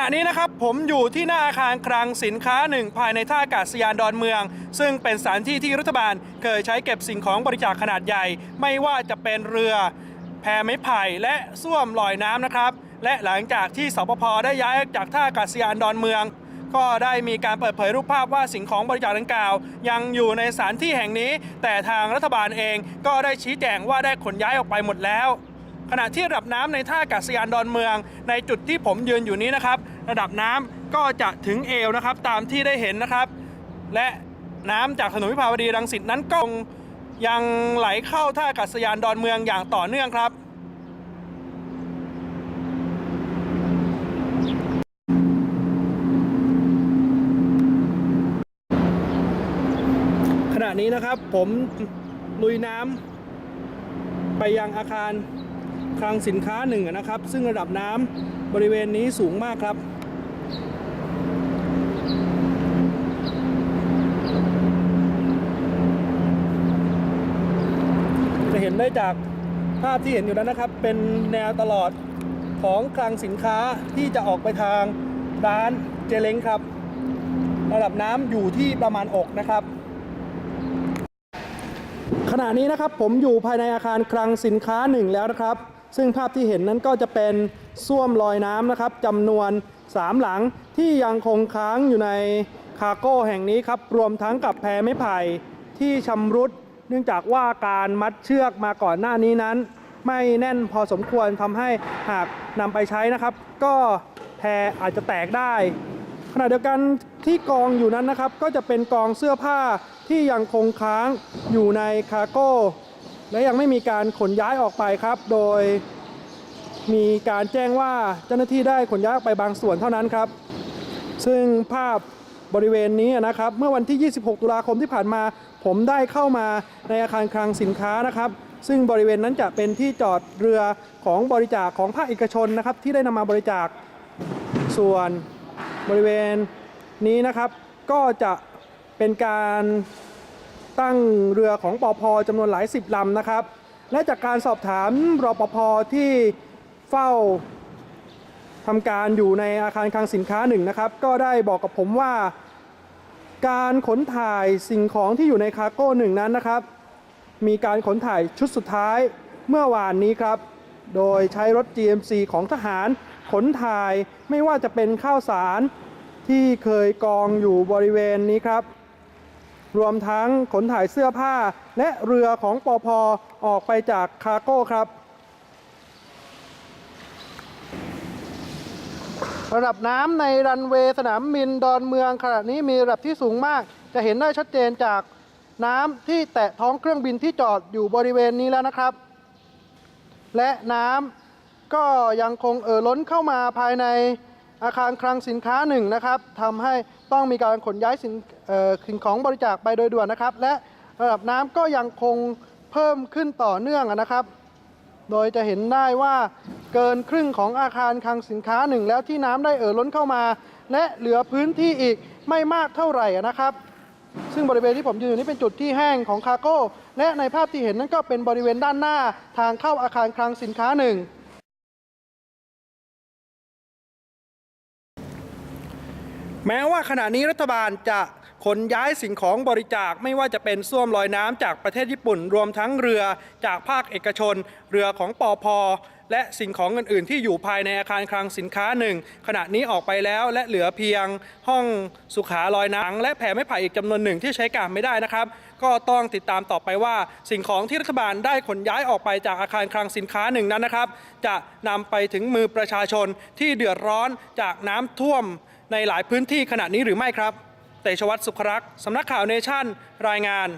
ณะนี้นะครับผมอยู่ที่หน้าอาคารคลังสินค้าหนึ่งภายในท่าอากาศยานดอนเมือง ซึ่งเป็นสถานที่ที่รัฐบาลเคยใช้เก็บสิ่งของบริจาคขนาดใหญ่ ไม่ว่าจะเป็นเรือ แพไม้ไผ่และส้วมลอยน้ำนะครับ และหลังจากที่สปภได้ย้ายจากท่าอากาศยานดอนเมือง ก็ได้มีการเปิดเผยรูปภาพว่าสิ่งของบริจาคดังกล่าว ยังอยู่ในสถานที่แห่งนี้ แต่ทางรัฐบาลเองก็ได้ชี้แจงว่าได้ขนย้ายออกไปหมดแล้ว ขณะที่ระดับน้ำในท่าอากาศยานดอนเมือง ในจุดที่ผมยืนอยู่นี้นะครับ ระดับน้ำก็จะถึงเอวนะครับ ตามที่ได้เห็นนะครับ และน้ำจากถนนวิภาวดีรังสิตนั้นก็ยังไหลเข้าท่าอากาศยานดอนเมืองอย่างต่อเนื่องครับ ขณะนี้นะครับผมลุยน้ำไปยังอาคาร คลังสินค้าหนึ่งนะครับ ซึ่งระดับน้ำบริเวณนี้สูงมากครับจะเห็นได้จากภาพที่เห็นอยู่นั้นนะครับ เป็นแนวตลอดของคลังสินค้าที่จะออกไปทางร้านเจเล้งครับ ระดับน้ำอยู่ที่ประมาณอกนะครับ ขณะนี้นะครับผมอยู่ภายในอาคารคลังสินค้าหนึ่งแล้วนะครับ ซึ่งภาพที่เห็นนั้นก็จะเป็นส้วมลอยน้ำนะครับจำนวน 3 หลังที่ยังคงค้างอยู่ในคารโก้แห่งนี้ครับ รวมทั้งกับแพไม้ไผ่ที่ชำรุด เนื่องจากว่าการมัดเชือกมาก่อนหน้านี้นั้น ไม่แน่นพอสมควรทำให้หากนำไปใช้นะครับ ก็แพอาจจะแตกได้ ขณะเดียวกันที่กองอยู่นั้นนะครับ ก็จะเป็นกองเสื้อผ้าที่ยังคงค้างอยู่ในคารโก้ และยังไม่มีการขนย้ายออกไปครับ โดยมีการแจ้งว่าเจ้าหน้าที่ได้ขนย้ายออกไปบางส่วนเท่านั้นครับ ซึ่งภาพบริเวณนี้นะครับ เมื่อวันที่ 26 ตุลาคมที่ผ่านมา ผมได้เข้ามาในอาคารคลังสินค้านะครับ ซึ่งบริเวณนั้นจะเป็นที่จอดเรือของบริจาคของภาคเอกชนนะครับ ที่ได้นำมาบริจาคส่วนบริเวณนี้นะครับ ก็จะเป็นการ ตั้งเรือของปอพจำนวนหลายสิบลำนะครับ และจากการสอบถามรปภที่เฝ้าทำการอยู่ในอาคารคลังสินค้าหนึ่งนะครับ ก็ได้บอกกับผมว่า การขนถ่ายสิ่งของที่อยู่ในคาร์โก้หนึ่งนั้นนะครับ มีการขนถ่ายชุดสุดท้ายเมื่อวานนี้ครับ โดยใช้รถ GMC ของทหารขนถ่ายไม่ว่าจะเป็นข้าวสารที่เคยกองอยู่บริเวณนี้ครับ รวมทั้งขนถ่ายเสื้อผ้าและเรือของปอพอออกไปจากคารโก้ครับ ระดับน้ำในรันเวย์สนามบินดอนเมืองขณะนี้มีระดับที่สูงมาก จะเห็นได้ชัดเจนจากน้ำที่แตะท้องเครื่องบินที่จอดอยู่บริเวณนี้แล้วนะครับ และน้ำก็ยังคงเอ่อล้นเข้ามาภายใน อาคารคลังสินค้าหนึ่งนะครับทำให้ต้องมีการขนย้ายสิ่งเอ่อสิ่งของบริจาคไปโดยด่วนนะครับ และระดับน้ำก็ยังคงเพิ่มขึ้นต่อเนื่องนะครับ โดยจะเห็นได้ว่าเกินครึ่งของอาคารคลังสินค้าหนึ่งแล้วที่น้ำได้เอ่อล้นเข้ามา และเหลือพื้นที่อีกไม่มากเท่าไหร่นะครับ ซึ่งบริเวณที่ผมยืนอยู่นี้เป็นจุดที่แห้งของคาร์โก้ และในภาพที่เห็นนั้นก็เป็นบริเวณด้านหน้าทางเข้าอาคารคลังสินค้าหนึ่ง แม้ว่าขณะนี้รัฐบาลจะขนย้ายสิ่งของบริจาคไม่ว่าจะเป็นส้วมลอยน้ำจากประเทศญี่ปุ่น รวมทั้งเรือจากภาคเอกชน เรือของปอพอและสิ่งของอื่นๆ ที่อยู่ภายในอาคารคลังสินค้าหนึ่งขณะนี้ออกไปแล้วและเหลือเพียงห้องสุขาลอยน้ำและแผ่ไม้ไผ่อีกจำนวนหนึ่งที่ใช้การไม่ได้นะครับ ก็ต้องติดตามต่อไปว่า สิ่งของที่รัฐบาลได้ขนย้ายออกไปจากอาคารคลังสินค้าหนึ่งนั้นนะครับ จะนำไปถึงมือประชาชนที่เดือดร้อนจากน้ำท่วม ในหลายพื้นที่ขณะนี้หรือไม่ครับ เตชวัตรสุขรักษ์สำนักข่าวเนชั่นรายงาน